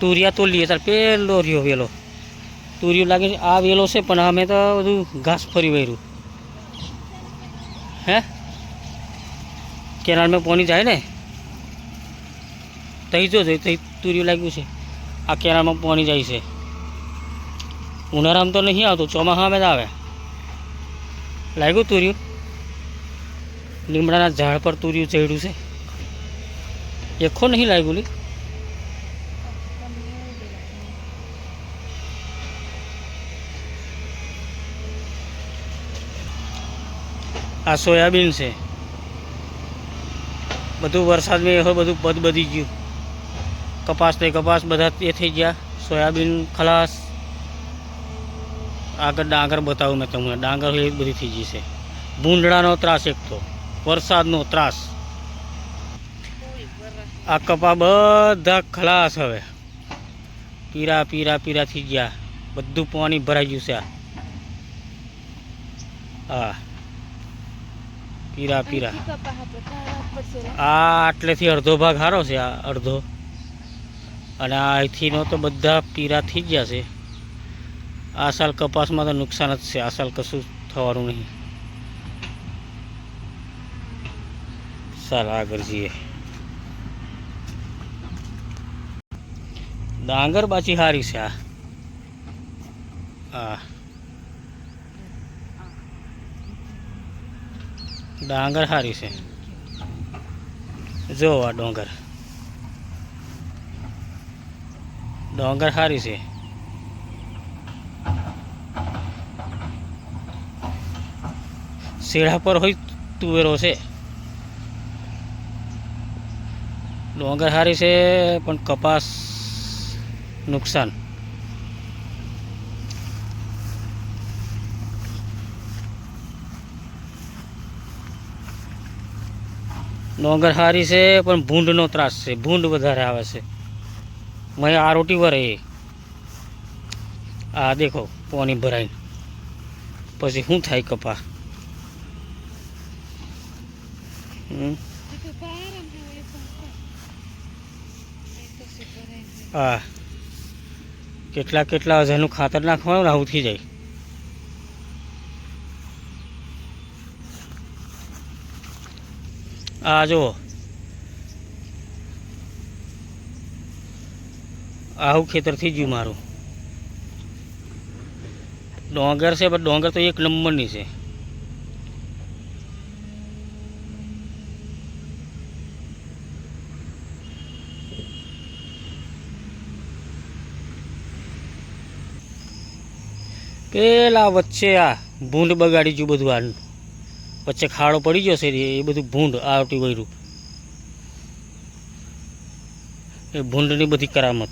તુરિયા તો લઈએ તાર, પેલો રહ્યો વેલો. તુરિયો લાગે છે આ વેલો છે, પણ અમે તો બધું ઘાસ ફરી વળ્યું. હે? કેનાલમાં પાણી જાય ને? તઈ જો તહી તુરિયું લાગ્યું છે. આ કેનાલમાં પાણી જાય છે. ઉનાળામાં તો નહીં આવતું, ચોમાસામાં જ આવે. લાગ્યું તુર્યું? લીમડાના ઝાડ પર તુર્યું ચડ્યું છે. એખો નહીં લાગ્યું લી? આ સોયાબીન છે. બધું વરસાદમાં એ બધું બધ બધી ગયું. કપાસ તે કપાસ બધા એ થઈ ગયા. સોયાબીન ખલાસ. આગળ ડાંગર બતાવું મેં તમને. ડાંગર એ બધી થઈ ગઈ છે. ભૂંડળાનો ત્રાસ એક તો. વરસાદનો ત્રાસ. આ કપા બધા ખલાસ હવે. પીરા પીરા પીરા થઈ ગયા. બધું પાણી ભરાઈ ગયું છે આ. હા. પીરા પીરા. આ આટલેથી અડધો ભાગ સારો છે આ અડધો. અને આ અહીંથીનો તો બધા પીરા થઈ ગયા છે. આ સાલ કપાસમાં તો નુકસાન જ છે આ સાલ કશું થવાનું નહીં. સારા આગળ જઈએ. ડાંગર બાચી સારી છે આ. હા ડાંગર સારી છે. જો આ ડોંગર. ડોંગર સારી છે. શેઢા પર હોય તુવેરો છે. ડોંગર સારી છે, પણ કપાસ નુકસાન. ડોંગર સારી છે, પણ ભૂંડનો ત્રાસ છે. ભૂંડ વધારે આવે છે. મેં આ રોટી વરે. આ દેખો પાણી ભરાઈને. પછી શું થાય કપા? હા. કેટલા કેટલા હજારનું ખાતર નાખવાનું ને આવું થઈ જાય. આ જુઓ. આવું ખેતર થઈ ગયું મારું. ડોંગર છે, પણ ડોંગર તો એક નંબરની છે. પેલા વચ્ચે આ ભૂંડ બગાડી ગયું બધું આનું. વચ્ચે ખાડો પડી ગયો છે એ બધું ભૂંડ આવતી વયરું એ ભૂંડની બધી કરામત.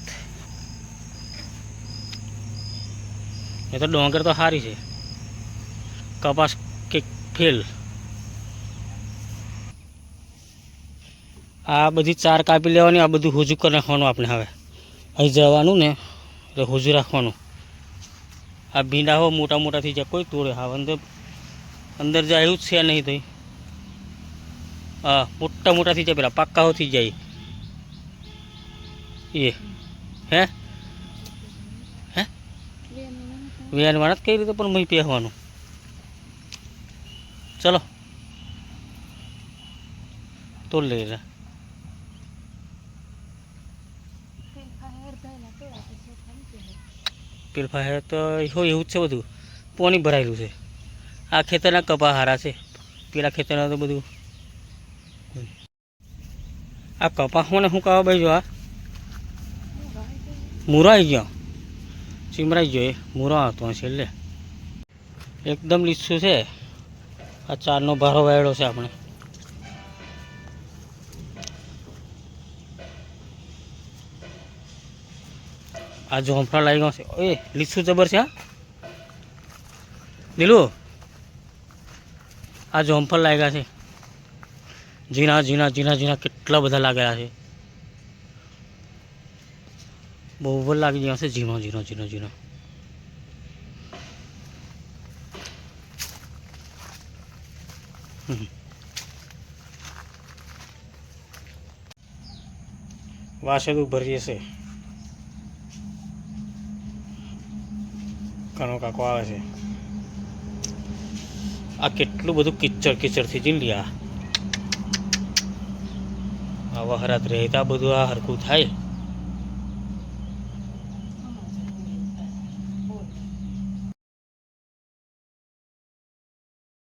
એ તો ડોંગર તો સારી છે. કપાસ કે ફેલ. આ બધી ચાર કાપી લેવાની, આ બધું હુજુ કરી નાખવાનું આપણે હવે. અહીં જવાનું ને, એટલે હુજુ રાખવાનું. આ ભીંડા હો મોટા મોટા થઈ જાય કોઈ તોડે, હા અંદર અંદર જાય એવું જ છે નહીં તો હા, મોટા મોટા થઈ જાય પેલા પાક્કાઓથી જાય. એ, હે? હે? વેનવાના જ કઈ રીતે પણ મહી પહેવાનું ચલો. તો લઈ રહ્યા હે તો એવું જ છે બધું. પાણી ભરાયેલું છે. આ ખેતરના કપા હારા છે. પેલા ખેતરના તો બધું આ કપા મને શું કહો ભાઈ જો આ? મૂરો આવી ગયો. ચીમરાઈ ગયો એ. મૂરો આવતો છેલ્લે એકદમ લીસું છે. આ ચારનો ભારો વાયડો છે આપણે. આ જોંફળા લાગી ગયો છે. એ લીસું જબર છે, હા? લીલું આ જોમ્ફર લાગ્યા છે. ઝીણા ઝીણા ઝીણા ઝીણા કેટલા બધા લાગેલા છે. બહુ લાગી ગયા છે ઝીણો ઝીણો ઝીણો ઝીણો. વાસેલું ભરીએ છે કનો કાકો આવે છે. આ કેટલું બધું કિચડ કિચડ થઈ જઈને લ્યા આ વહરાત રહેતા બધું આ હરકું થાય.